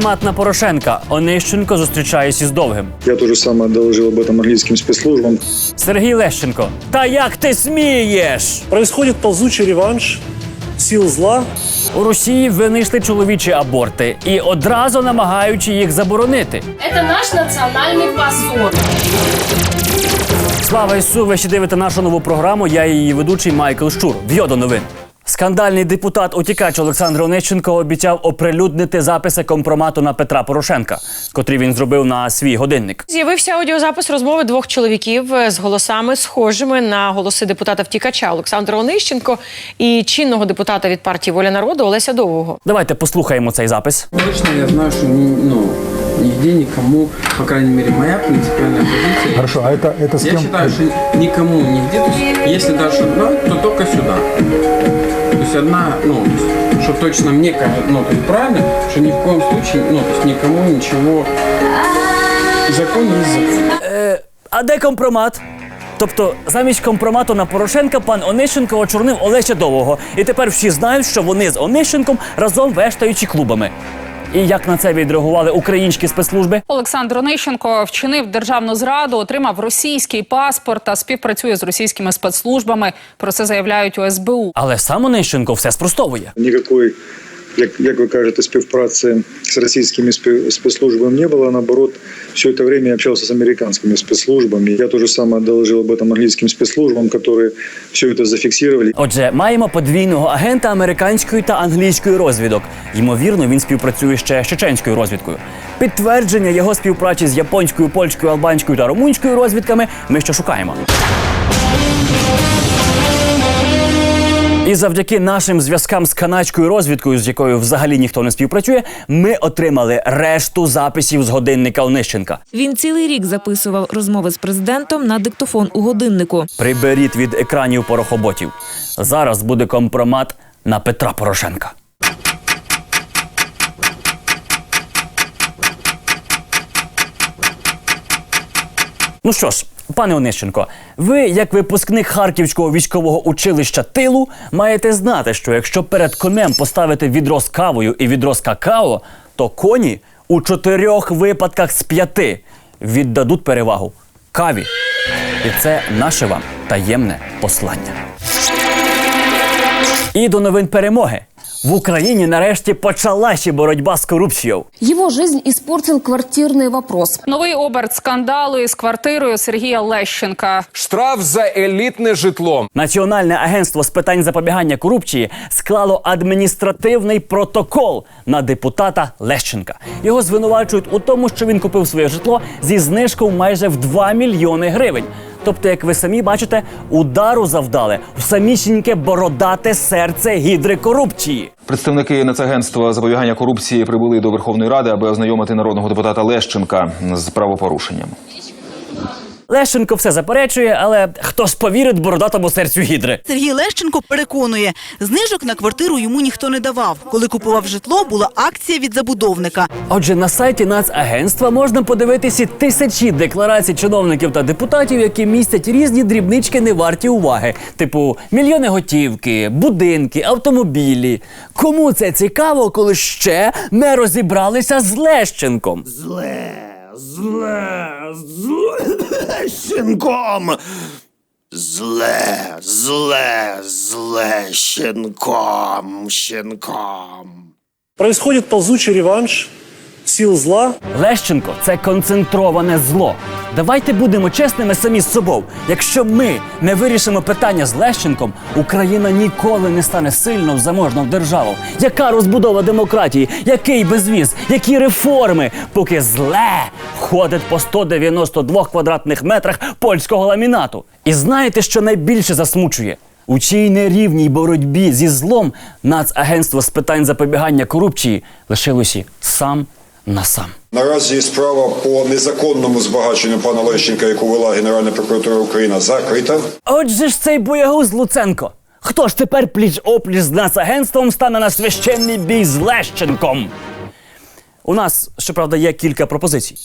компромат на Порошенка. Онищенко зустрічається з довгим. Я то же самое доложил об этом английским спецслужбам. Сергій Лещенко. Та як ти смієш? Происходит ползучий реванш сил зла У Росії винайшли чоловічі аборти і одразу намагаючи їх заборонити. Это наш национальный позор. Слава Ісу, ви ще дивите нашу нову програму. Я її ведучий Майкл Щур. В'йо до новин. Скандальний депутат утікач Олександр Онищенко обіцяв оприлюднити записи компромату на Петра Порошенка, котрі він зробив на свій годинник. З'явився аудіозапис розмови двох чоловіків е, з голосами, схожими на голоси депутата втікача Олександра Онищенко і чинного депутата від партії Воля народу Олеся Довгого. Давайте послухаємо цей запис. Точно я знаю, что ни- ну, нигде никому, по крайней мере, моя принципиальная позиция. Хорошо, а это, это с Я считаю, что никому нигде, то есть, если даже одна, то только сюда. Есть одна, ну, то что точно мне кажется, ну, то есть правильно, что ни в коем случае, ну, то есть никому ничего. Закон есть закон. А де компромат? Тобто, замість компромату на Порошенка пан Онищенко очорнив Олеся Дового. І тепер всі знають, що вони з Онищенком разом вештаючи клубами. І як на це відреагували українські спецслужби? Олександр Онищенко вчинив державну зраду, отримав російський паспорт та співпрацює з російськими спецслужбами. Про це заявляють у СБУ. Але сам Онищенко все спростовує. Никакой, як, як ви кажете, співпраці з російськими спе- спецслужбами не було. Наоборот, все это время я общался с американскими спецслужбами. Я то же самое доложил об этом английским спецслужбам, которые все это зафиксировали. Отже, маємо подвійного агента американської та англійської розвідок. Ймовірно, він співпрацює ще з чеченською розвідкою. Підтвердження його співпраці з японською, польською, албанською та румунською розвідками ми ще шукаємо. І завдяки нашим зв'язкам з канадською розвідкою, з якою взагалі ніхто не співпрацює, ми отримали решту записів з годинника Онищенка. Він цілий рік записував розмови з президентом на диктофон у годиннику. Приберіть від екранів порохоботів. Зараз буде компромат на Петра Порошенка. Ну що ж, пане Онищенко, ви, як випускник Харківського військового училища тилу, маєте знати, що якщо перед конем поставити відро з кавою і відро з какао, то коні у чотирьох випадках з п'яти віддадуть перевагу каві. І це наше вам таємне послання. І до новин перемоги. В Україні нарешті почалася боротьба з корупцією. Его жизнь испортил квартирный вопрос. Новий оберт скандалу із квартирою Сергія Лещенка. Штраф за елітне житло. Національне агентство з питань запобігання корупції склало адміністративний протокол на депутата Лещенка. Його звинувачують у тому, що він купив своє житло зі знижкою майже в 2 мільйони гривень. Тобто, як ви самі бачите, удару завдали в самісіньке бородате серце гідри корупції. Представники Нацагентства запобігання корупції прибули до Верховної Ради, аби ознайомити народного депутата Лещенка з правопорушенням. Лещенко все заперечує, але хто ж повірить бородатому серцю гідри? Сергій Лещенко переконує, знижок на квартиру йому ніхто не давав. Коли купував житло, була акція від забудовника. Отже, на сайті Нацагентства можна подивитися тисячі декларацій чиновників та депутатів, які містять різні дрібнички не варті уваги, типу мільйони готівки, будинки, автомобілі. Кому це цікаво, коли ще не розібралися з Лещенком? Щенком! Зле, зле, зле, щенком, щенком. происходит ползучий реванш сил зла Лещенко це концентроване зло. Давайте будемо чесними самі з собою. Якщо ми не вирішимо питання з Лещенком, Україна ніколи не стане сильною заможною державою. Яка розбудова демократії? Який безвіз? Які реформи? Поки зле ходить по 192 квадратних метрах польського ламінату. І знаєте, що найбільше засмучує? У цій нерівній боротьбі зі злом Нацагентство з питань запобігання корупції лишилося сам на сам. Наразі справа по незаконному збагаченню пана Лещенка, яку вела Генеральна прокуратура України, закрита. Отже ж цей боягуз Луценко. Хто ж тепер пліч опліч з Нацагентством стане на священний бій з Лещенком? У нас, щоправда, є кілька пропозицій.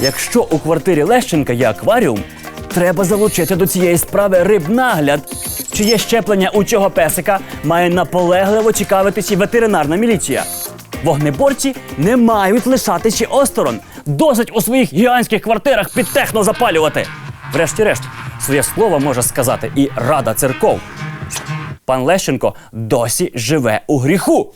Якщо у квартирі Лещенка є акваріум, треба залучити до цієї справи рибнагляд. Чи є щеплення у цього песика, має наполегливо цікавитись і ветеринарна міліція. Вогнеборці не мають лишатися осторонь. Досить у своїх гігантських квартирах під техно запалювати. Врешті-решт, своє слово може сказати і Рада церков. Пан Лещенко досі живе у гріху.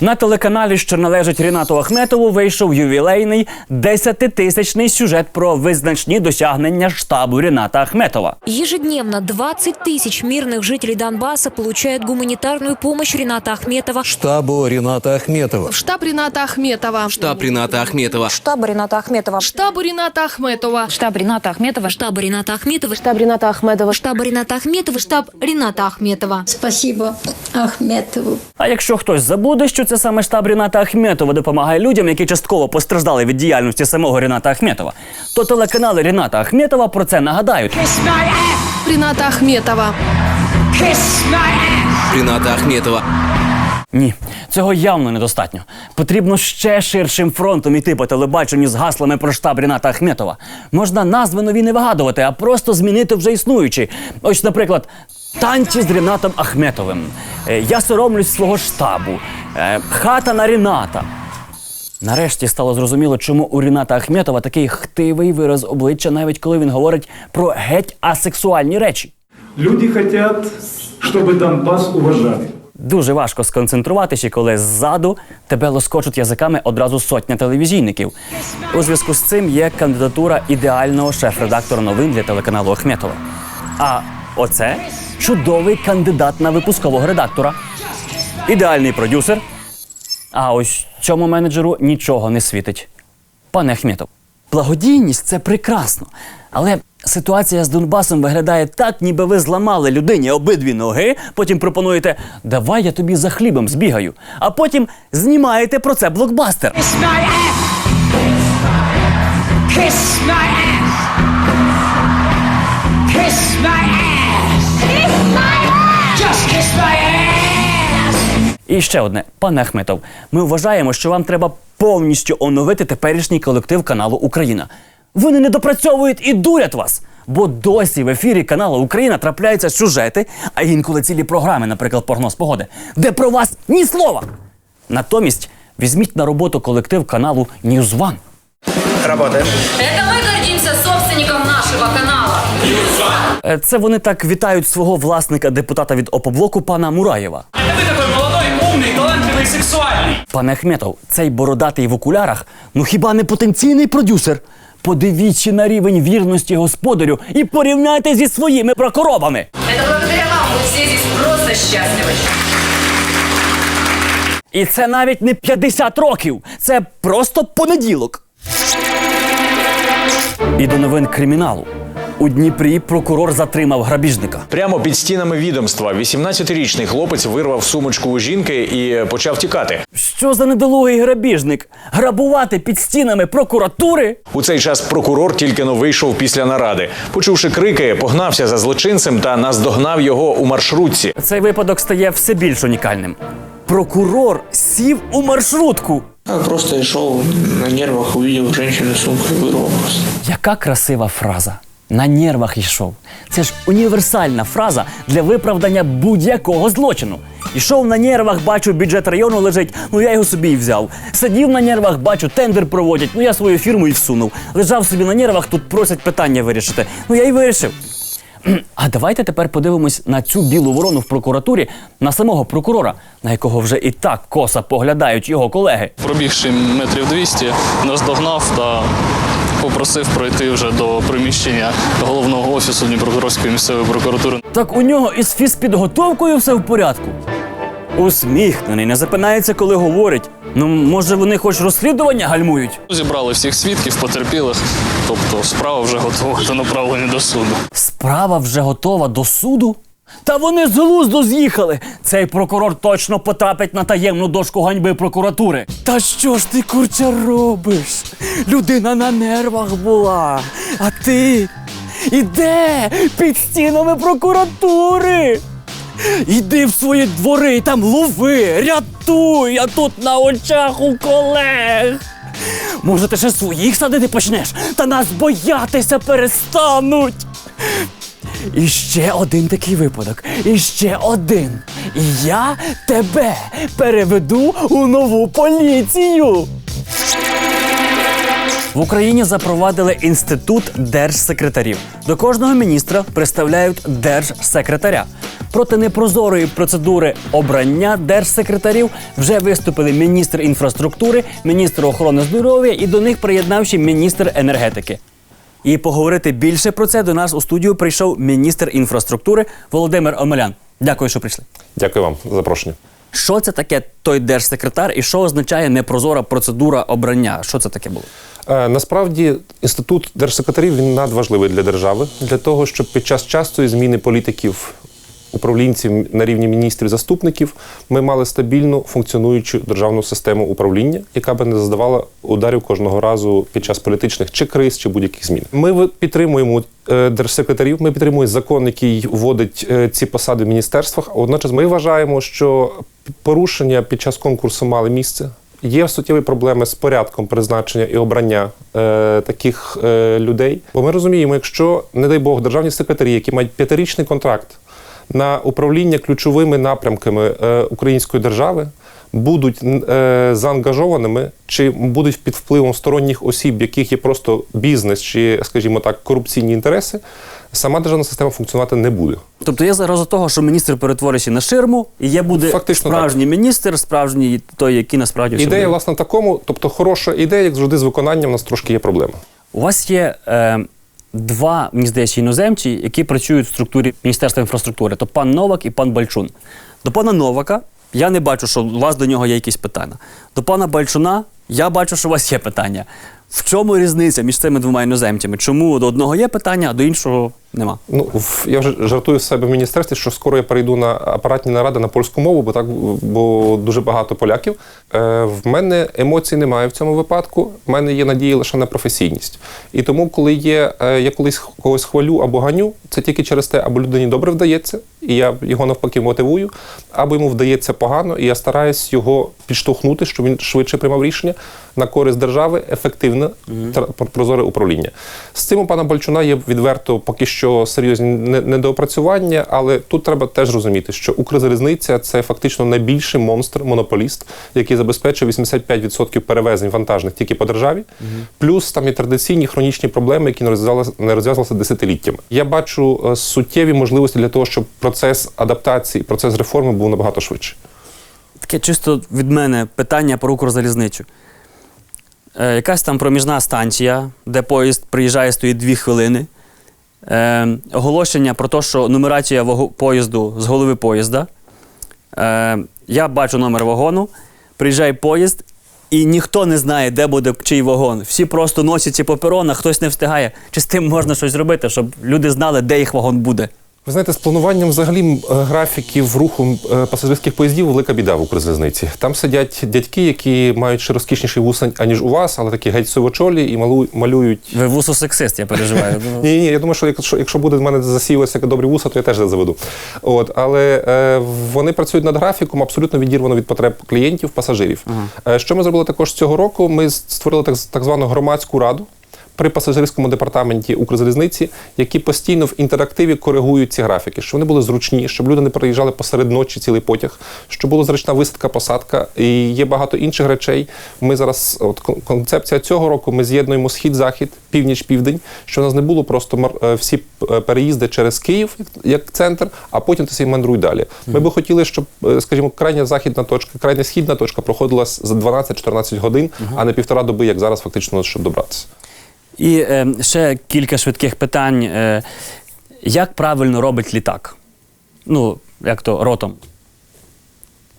На телеканалі, що належить Рінату Ахметову, вийшов ювілейний десятитисячний сюжет про визначні досягнення штабу Ріната Ахметова. Ежедневно 20 тисяч мирних жителей Донбасса получають гуманітарну помощь Ріната Ахметова. Штабу Ріната Ахметова. В штаб Ріната Ахметова. В штаб Ріната Ахметова. Штаб Ріната Ахметова. Штаб Ріната Ахметова. Штаб Ріната Ахметова. Штаб Ріната Ахметова. Штаб Ріната Ахметова. Штаб Ріната Ахметова. Штаб Ріната Ахметова. Спасибо Ахметову. А якщо хтось забуде, що це саме штаб Ріната Ахметова допомагає людям, які частково постраждали від діяльності самого Ріната Ахметова, то телеканали Ріната Ахметова про це нагадають. Рената Ахметова. Рената Ахметова. Ні, цього явно недостатньо. Потрібно ще ширшим фронтом іти по телебаченню з гаслами про штаб Ріната Ахметова. Можна назви нові не вигадувати, а просто змінити вже існуючі. Ось, наприклад, танці з Рінатом Ахметовим. Е, Я соромлюсь свого штабу. Е, Хата на Ріната. Нарешті стало зрозуміло, чому у Ріната Ахметова такий хтивий вираз обличчя, навіть коли він говорить про геть асексуальні речі. Люди хотят, чтобы Донбасс уважали. Дуже важко сконцентруватися, коли ззаду тебе лоскочуть язиками одразу сотня телевізійників. У зв'язку з цим є кандидатура ідеального шеф-редактора новин для телеканалу Ахметова. А оце чудовий кандидат на випускового редактора, ідеальний продюсер. А ось цьому менеджеру нічого не світить. Пане Ахметов, благодійність це прекрасно. Але ситуація з Донбасом виглядає так, ніби ви зламали людині обидві ноги, потім пропонуєте давай я тобі за хлібом збігаю, а потім знімаєте про це блокбастер. І ще одне, пане Ахметов, ми вважаємо, що вам треба повністю оновити теперішній колектив каналу Україна. Вони не допрацьовують і дурять вас. Бо досі в ефірі каналу Україна трапляються сюжети, а інколи цілі програми, наприклад, прогноз погоди, де про вас ні слова. Натомість візьміть на роботу колектив каналу News One. Работаем. Это мы гордимся собственником нашего канала. Е, Це вони так вітають свого власника, депутата від опоблоку пана Мураєва Ты такой молодой, умный, талантливый, сексуальный. Пане Ахметов, цей бородатий в окулярах, ну хіба не потенційний продюсер? Подивіться на рівень вірності господарю і порівняйте зі своїми прокоробами. Это благодаря вам мы все здесь просто счастливы. І це навіть не 50 років, це просто понеділок. І до новин криміналу. У Дніпрі прокурор затримав грабіжника. Прямо під стінами відомства 18-річний хлопець вирвав сумочку у жінки і почав тікати. Що за недолугий грабіжник? Грабувати під стінами прокуратури? У цей час прокурор тільки но вийшов після наради. Почувши крики, погнався за злочинцем та наздогнав його у маршрутці. Цей випадок стає все більш унікальним. Прокурор сів у маршрутку. Просто йшов на нервах, увидел женщину с сумкой, вырвал просто. Яка красива фраза. На нервах йшов. Це ж універсальна фраза для виправдання будь-якого злочину. Ішов на нервах, бачу, бюджет району лежить, ну я його собі і взяв. Сидів на нервах, бачу, тендер проводять, ну я свою фірму і всунув. Лежав собі на нервах, тут просять питання вирішити. Ну я і вирішив. А давайте тепер подивимось на цю білу ворону в прокуратурі, на самого прокурора, на якого вже і так коса поглядають його колеги. Пробігши метрів 200, наздогнав та попросив пройти вже до приміщення головного офісу Дніпропетровської місцевої прокуратури. Так у нього із фізпідготовкою все в порядку. Усміхнений, не запинається, коли говорить. Ну, може, вони хоч розслідування гальмують? Зібрали всіх свідків, потерпілих, тобто справа вже готова до направлення до суду. Справа вже готова до суду? Та вони з глузду з'їхали. Цей прокурор точно потрапить на таємну дошку ганьби прокуратури. Та що ж ти, курча, робиш? Людина на нервах була. А ти іде під стінами прокуратури. Іди в свої двори і там лови, рятуй, а тут на очах у колег. Може, ти ще своїх садити почнеш, та нас боятися перестануть. І ще один такий випадок. І ще один. І я тебе переведу у нову поліцію. В Україні запровадили інститут держсекретарів. До кожного міністра представляють держсекретаря. Проти непрозорої процедури обрання держсекретарів вже виступили міністр інфраструктури, міністр охорони здоров'я і до них приєднавши міністр енергетики. І поговорити більше про це до нас у студію прийшов міністр інфраструктури Володимир Омелян. Дякую, що прийшли. Дякую вам за запрошення. Що це таке той держсекретар і що означає непрозора процедура обрання? Що це таке було? Е, насправді інститут держсекретарів він надважливий для держави для того, щоб під час частої зміни політиків. Управлінців на рівні міністрів заступників ми мали стабільну функціонуючу державну систему управління, яка би не задавала ударів кожного разу під час політичних чи криз, чи будь-яких змін. Ми підтримуємо е, держсекретарів. Ми підтримуємо закон, який вводить е, ці посади в міністерствах. Одночас ми вважаємо, що порушення під час конкурсу мали місце. Є суттєві проблеми з порядком призначення і обрання е, таких е, людей. Бо ми розуміємо, якщо, не дай Бог, державні секретарі, які мають п'ятирічний контракт на управління ключовими напрямками е, української держави, будуть е, заангажованими чи будуть під впливом сторонніх осіб, яких є просто бізнес чи, скажімо так, корупційні інтереси, сама державна система функціонувати не буде. Тобто є загроза того, що міністр перетвориться на ширму, і є буде Фактично справжній міністр, справжній той, який насправді Ідея, робить. власне, такому, тобто хороша ідея, як завжди, з виконанням у нас трошки є проблема. У вас є е, два, мені здається, іноземці, які працюють в структурі Міністерства інфраструктури. То пан Новак і пан Бальчун. До пана Новака я не бачу, що у вас до нього є якісь питання. До пана Бальчуна я бачу, що у вас є питання. В чому різниця між цими двома іноземцями? Чому до одного є питання, а до іншого нема? Ну, я вже жартую з себе в міністерстві, що скоро я перейду на апаратні наради на польську мову, бо так бо дуже багато поляків. Е, в мене емоцій немає в цьому випадку. В мене є надія лише на професійність. І тому, коли є, е, я колись когось хвалю або ганю, це тільки через те, або людині добре вдається, і я його навпаки мотивую, або йому вдається погано, і я стараюсь його підштовхнути, щоб він швидше приймав рішення на користь держави, ефективне прозоре управління. З цим у пана Бальчуна є відверто поки що серйозні недоопрацювання, але тут треба теж розуміти, що Укрзалізниця це фактично найбільший монстр, монополіст, який забезпечує 85% перевезень вантажних тільки по державі. Плюс там є традиційні хронічні проблеми, які не розв'язалися не розв'язалися десятиліттями. Я бачу е, суттєві можливості для того, щоб процес адаптації, процес реформи був набагато швидше. Таке чисто від мене питання про Укрзалізницю. Е, якась там проміжна станція, де поїзд приїжджає, стоїть дві хвилини. Е, оголошення про те, що нумерація поїзду з голови поїзда. Е, я бачу номер вагону, приїжджає поїзд, і ніхто не знає, де буде чий вагон. Всі просто носяться по перонах, хтось не встигає. Чи з тим можна щось зробити, щоб люди знали, де їх вагон буде? Ви знаєте, з плануванням взагалі е, графіків руху е, пасажирських поїздів велика біда в Укрзалізниці. Там сидять дядьки, які мають ще розкішніший вусень, аніж у вас, але такі геть сивочолі і малу- малюють. Ви вусосексист, я переживаю. Ні, ні, я думаю, що якщо, якщо буде в мене засіюватися добрі вуса, то я теж заведу. От, але е, вони працюють над графіком абсолютно відірвано від потреб клієнтів, пасажирів. Е, що ми зробили також цього року? Ми створили так, так звану громадську раду. При пасажирському департаменті Укрзалізниці, які постійно в інтерактиві коригують ці графіки, щоб вони були зручні, щоб люди не переїжджали посеред ночі цілий потяг, щоб була зручна висадка, посадка. І є багато інших речей. Ми зараз, от кон- концепція цього року, ми з'єднуємо схід-захід, північ-південь, що у нас не було просто е, всі е, переїзди через Київ як, центр, а потім ти собі мандруй далі. Ми би хотіли, щоб, е, скажімо, крайня західна точка, крайня східна точка проходила за 12-14 годин, а не півтора доби, як зараз фактично, щоб добратися. І е, ще кілька швидких питань. Е, як правильно робить літак? Ну, як то ротом.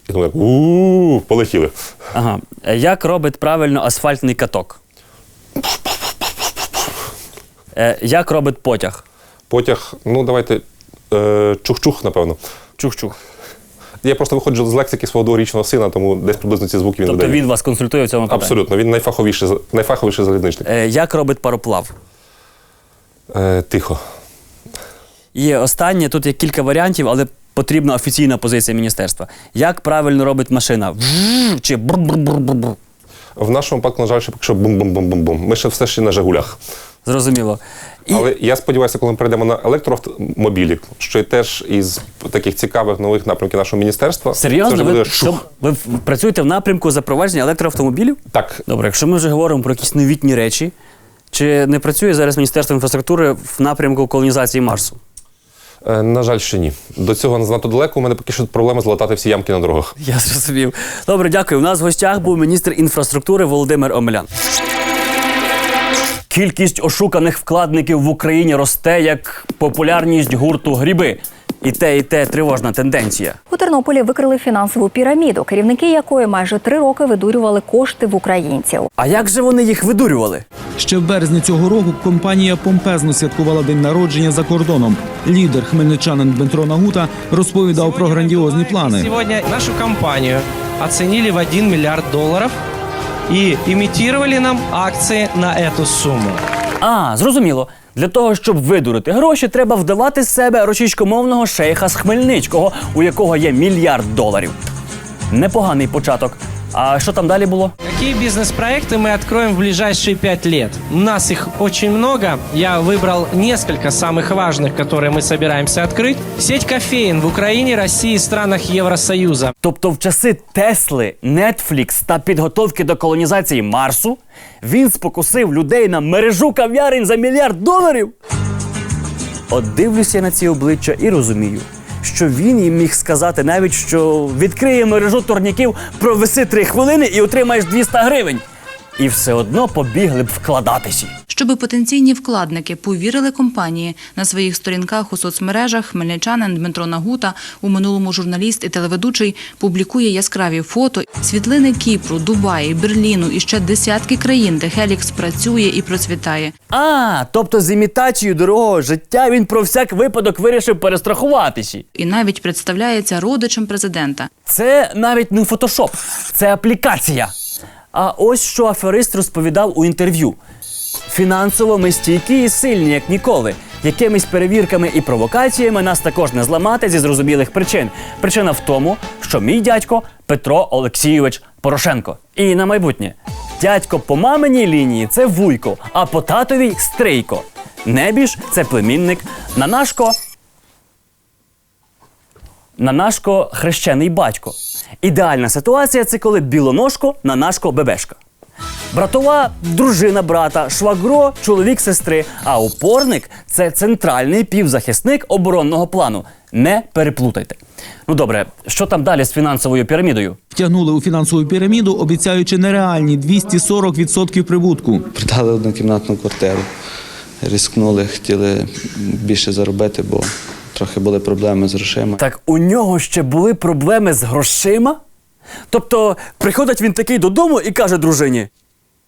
І тому як у полетіли. Ага. Е, Як робить правильно асфальтний каток? Е, як робить потяг? Потяг, ну давайте е, чух-чух, напевно. Чух-чух. Я просто виходжу з лексики свого дворічного сина, тому десь приблизно ці звуки він Тобто видає. він вас консультує в цьому питанні? Абсолютно, він найфаховіший, найфаховіший залізничник. Е, як робить пароплав? Е, тихо. І останнє, тут є кілька варіантів, але потрібна офіційна позиція міністерства. Як правильно робить машина? Вжж Чи бр-бр-бр-бр-бр? В нашому випадку, на жаль, ще поки що бум-бум-бум-бум-бум. Ми ще все ще на Жигулях. Зрозуміло. І Але я сподіваюся, коли ми перейдемо на електроавтомобілі, що й теж із таких цікавих нових напрямків нашого міністерства. це серйозно, вже ви, що, ви працюєте в напрямку запровадження електроавтомобілів? Так. Добре, якщо ми вже говоримо про якісь новітні речі, чи не працює зараз Міністерство інфраструктури в напрямку колонізації Марсу? Е, На жаль, ще ні. До цього занадто далеко. У мене поки що проблеми златати всі ямки на дорогах. Я зрозумів. Добре, дякую. У нас в гостях був міністр інфраструктури Володимир Омелян. Кількість ошуканих вкладників в Україні росте як популярність гурту гриби. І те, і те тривожна тенденція. У Тернополі викрили фінансову піраміду, керівники якої майже три роки видурювали кошти в українців. А як же вони їх видурювали? Ще в березні цього року компанія помпезно святкувала день народження за кордоном. Лідер хмельничанин Дмитро Нагута розповідав про грандіозні плани. Сегодня нашу компанию оценили в 1 миллиард долларов и имитировали нам акции на эту сумму. А, зрозуміло. Для того, щоб видурити гроші, треба вдавати себе російськомовного шейха з Хмельницького, у якого є мільярд доларів. Непоганий початок. А що там далі було? Какие бизнес-проекты мы откроем в ближайшие пять лет? У нас их очень много. Я выбрал несколько самых важных, которые мы собираемся открыть. Сеть кофеин в Украине, России и странах Евросоюза. Тобто, в часи Тесли, Netflix та підготовки до колонізації Марсу він спокусив людей на мережу кав'ярень за мільярд доларів. От дивлюся я на ці обличчя і розумію, що він їм міг сказати навіть, що відкриє мережу турніків, провиси три хвилини і отримаєш 200 гривень. І все одно побігли б вкладатися. Щоби потенційні вкладники повірили компанії на своїх сторінках у соцмережах, хмельничанин Дмитро Нагута, у минулому журналіст і телеведучий, публікує яскраві фото, світлини Кіпру, Дубаї, Берліну і ще десятки країн, де Хелікс працює і процвітає. А, тобто з імітацією дорогого життя він про всяк випадок вирішив перестрахуватися. І навіть представляється родичем президента. Це навіть не фотошоп, це аплікація. А ось що аферист розповідав у інтерв'ю. Фінансово ми стійкі і сильні, як ніколи. Якимись перевірками і провокаціями нас також не зламати зі зрозумілих причин. Причина в тому, що мій дядько Петро Олексійович Порошенко. І на майбутнє. Дядько по маминій лінії це вуйко, а по татовій стрийко. Небіж це племінник. Нанашко Нанашко хрещений батько. Ідеальна ситуація це коли білоножко, нанашко бебешка. Братова дружина брата, швагро, чоловік сестри, а опорник це центральний півзахисник оборонного плану. Не переплутайте. Ну добре, що там далі з фінансовою пірамідою? Втягнули у фінансову піраміду, обіцяючи нереальні 240% прибутку. Продали однокімнатну квартиру. Рискнули, хотіли більше заробити, бо трохи були проблеми з грошима. Так у нього ще були проблеми з грошима? Тобто, приходить він такий додому і каже дружині: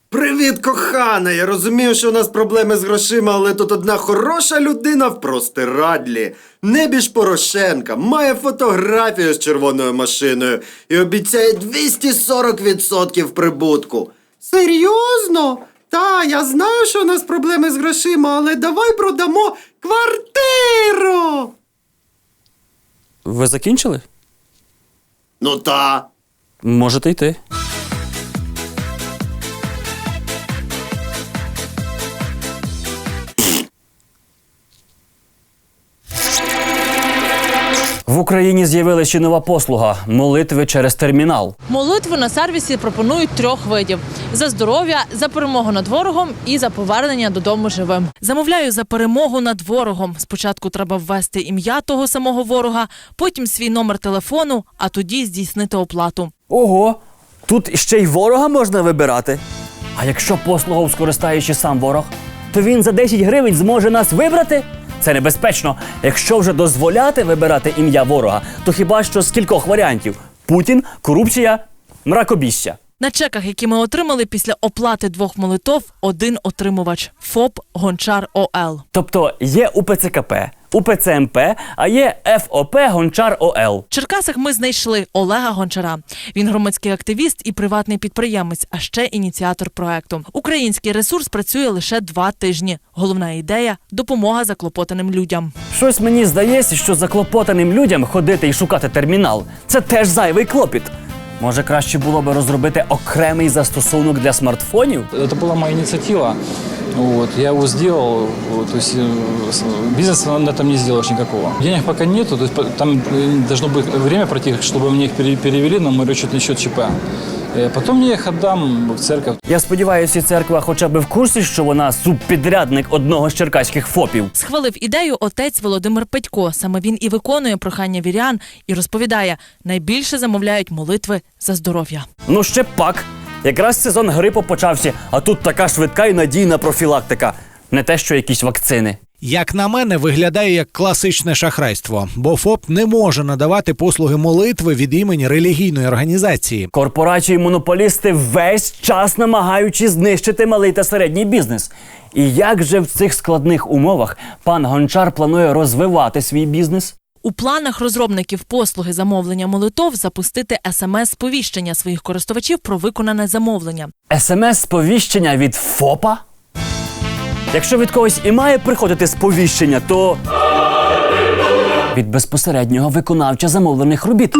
Привіт, кохана! Я розумію, що у нас проблеми з грошима, але тут одна хороша людина в простирадлі. Небіж Порошенка має фотографію з червоною машиною і обіцяє 240% прибутку. Серйозно? Та, я знаю, що у нас проблеми з грошима, але давай продамо квартиру. Ви закінчили? Ну та. Можете йти. В Україні з'явилася ще нова послуга молитви через термінал. Молитви на сервісі пропонують трьох видів: за здоров'я, за перемогу над ворогом і за повернення додому живим. Замовляю за перемогу над ворогом. Спочатку треба ввести ім'я того самого ворога, потім свій номер телефону, а тоді здійснити оплату. Ого, тут ще й ворога можна вибирати. А якщо послугою скористаючи сам ворог, то він за 10 гривень зможе нас вибрати? Це небезпечно. Якщо вже дозволяти вибирати ім'я ворога, то хіба що з кількох варіантів: Путін, корупція, мракобіща. На чеках, які ми отримали після оплати двох молитов, один отримувач ФОП Гончар ОЛ. Тобто є УПЦКП, УПЦМП, а є ФОП Гончар ОЛ. В Черкасах ми знайшли Олега Гончара. Він громадський активіст і приватний підприємець, а ще ініціатор проекту. Український ресурс працює лише два тижні. Головна ідея допомога заклопотаним людям. Щось мені здається, що заклопотаним людям ходити і шукати термінал це теж зайвий клопіт. Може, краще було би розробити окремий застосунок для смартфонів? Это была моя инициатива. Вот, я его сделал, вот, то есть э, с- бизнеса на этом не сделаешь никакого. Денег пока нету, то есть по- там э, должно быть время пройти, чтобы мне их пере- перевели на мой расчетный счет ЧП. Э, Потом я их отдам в церковь. Я сподіваюся, і церква хоча б в курсі, що вона субпідрядник одного з черкаських ФОПів. Схвалив ідею отець Володимир Петько. Саме він і виконує прохання вірян і розповідає: найбільше замовляють молитви за здоров'я. Ну ще пак. Якраз сезон грипу почався, а тут така швидка і надійна профілактика. Не те, що якісь вакцини. Як на мене, виглядає як класичне шахрайство, бо ФОП не може надавати послуги молитви від імені релігійної організації. Корпорації монополісти весь час намагаючи знищити малий та середній бізнес. І як же в цих складних умовах пан Гончар планує розвивати свій бізнес? У планах розробників послуги замовлення молитов запустити смс-сповіщення своїх користувачів про виконане замовлення. СМС-сповіщення від ФОПа? Якщо від когось і має приходити сповіщення, то від безпосереднього виконавча замовлених робіт.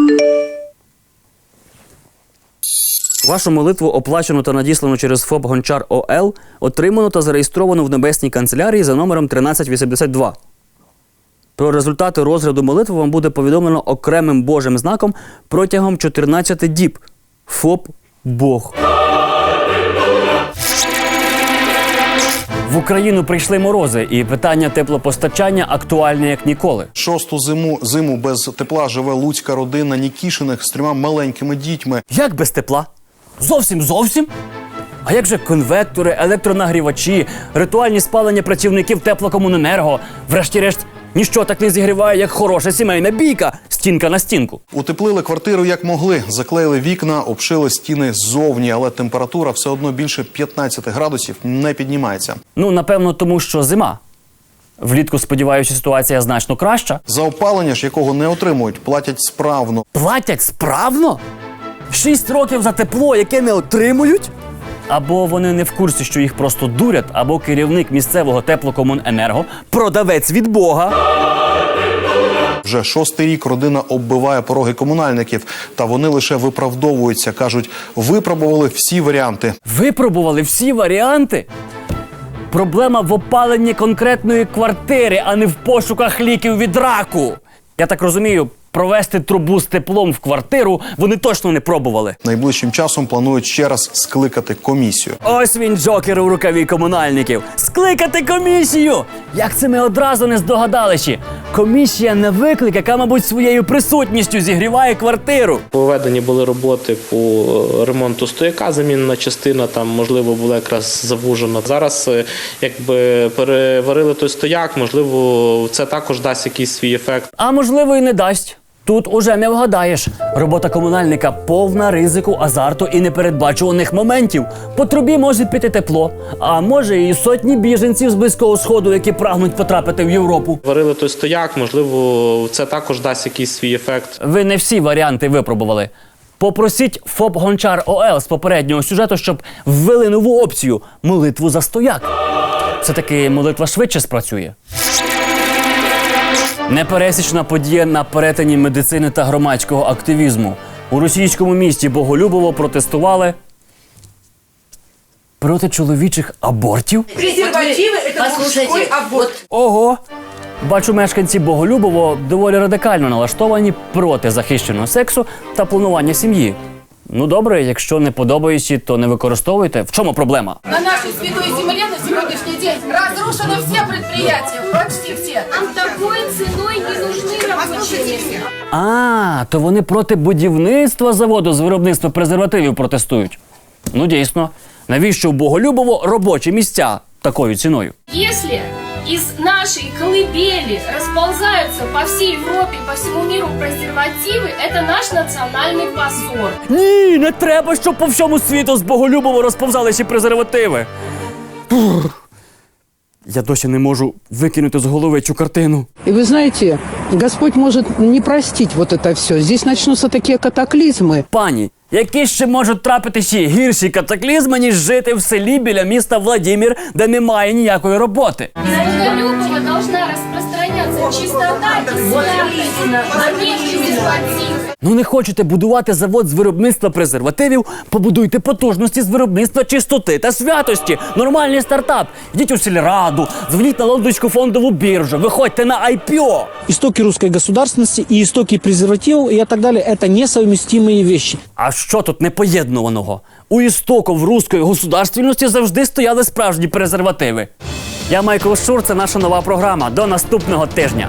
Вашу молитву оплачено та надіслано через ФОП Гончар ОЛ, отримано та зареєстровано в небесній канцелярії за номером 1382. Про результати розгляду молитви вам буде повідомлено окремим Божим знаком протягом 14 діб. ФОП Бог. В Україну прийшли морози, і питання теплопостачання актуальне як ніколи. Шосту зиму зиму без тепла живе луцька родина Нікішиних з трьома маленькими дітьми. Як без тепла? Зовсім зовсім? А як же конвектори, електронагрівачі, ритуальні спалення працівників теплокомуненерго? Врешті-решт, ніщо так не зігріває, як хороша сімейна бійка, стінка на стінку. Утеплили квартиру як могли, заклеїли вікна, обшили стіни ззовні, але температура все одно більше 15 градусів не піднімається. Ну, напевно, тому що зима. Влітку, сподіваюся, ситуація значно краща. За опалення ж, якого не отримують, платять справно. Платять справно? Шість років за тепло, яке не отримують? Або вони не в курсі, що їх просто дурять, або керівник місцевого теплокомуненерго продавець від Бога. Вже шостий рік родина оббиває пороги комунальників, та вони лише виправдовуються. кажуть, випробували всі варіанти. Випробували всі варіанти. Проблема в опаленні конкретної квартири, а не в пошуках ліків від раку. Я так розумію, провести трубу з теплом в квартиру вони точно не пробували. Найближчим часом планують ще раз скликати комісію. Ось він джокер у рукаві комунальників. Скликати комісію! Як це ми одразу не здогадалися? Комісія на виклик, яка, мабуть, своєю присутністю зігріває квартиру. Проведені були роботи по е, ремонту стояка, замінена частина там можливо була якраз завужена. Зараз е, якби переварили той стояк, можливо, це також дасть якийсь свій ефект. А можливо, і не дасть. Тут уже не вгадаєш. Робота комунальника повна ризику, азарту і непередбачуваних моментів. По трубі може піти тепло, а може і сотні біженців з близького сходу, які прагнуть потрапити в Європу. Варили той стояк, можливо, це також дасть якийсь свій ефект. Ви не всі варіанти випробували. Попросіть ФОП Гончар ОЛ з попереднього сюжету, щоб ввели нову опцію молитву за стояк. Це таки молитва швидше спрацює. Непересічна подія на перетині медицини та громадського активізму. У російському місті Боголюбово протестували проти чоловічих абортів. Мужской аборт. Ого! Бачу, мешканці Боголюбово доволі радикально налаштовані проти захищеного сексу та планування сім'ї. Ну добре, якщо не подобається, то не використовуйте. В чому проблема? На нашей святой земле на сегодняшний день разрушены все предприятия, почти все. Нам такой ценой не нужны рабочие. А, то вони проти будівництва заводу з виробництва презервативів протестують. Ну дійсно, навіщо в Боголюбово робочі місця такою ціною? Если из нашей колыбели расползаются по всей Европе, по всему миру презервативы, это наш национальный позор. Ні, не треба, щоб по всьому світу з Боголюбово розповзалися презервативи. Фух. Я досі не можу викинути з голови цю картину. И вы знаете, Господь может не простить вот это все. Здесь начнутся такие катаклизмы. Пані, Які ще можуть трапити ще гірші катаклізми, ніж жити в селі біля міста Владимир, де немає ніякої роботи? Из Любого должна распространяться чистота и святость, а не презервативы. Ну не хочете будувати завод з виробництва презервативів, побудуйте потужності з виробництва чистоти та святості. Нормальний стартап. Йдіть у сільраду, дзвоніть на Лондонську фондову біржу, виходьте на IPO. Истоки русской государственности и истоки презервативов и так далее – это несовместимые вещи. А що тут непоєднуваного? У істоків руської государственності завжди стояли справжні презервативи. Я Майкл Шур, це наша нова програма. До наступного тижня.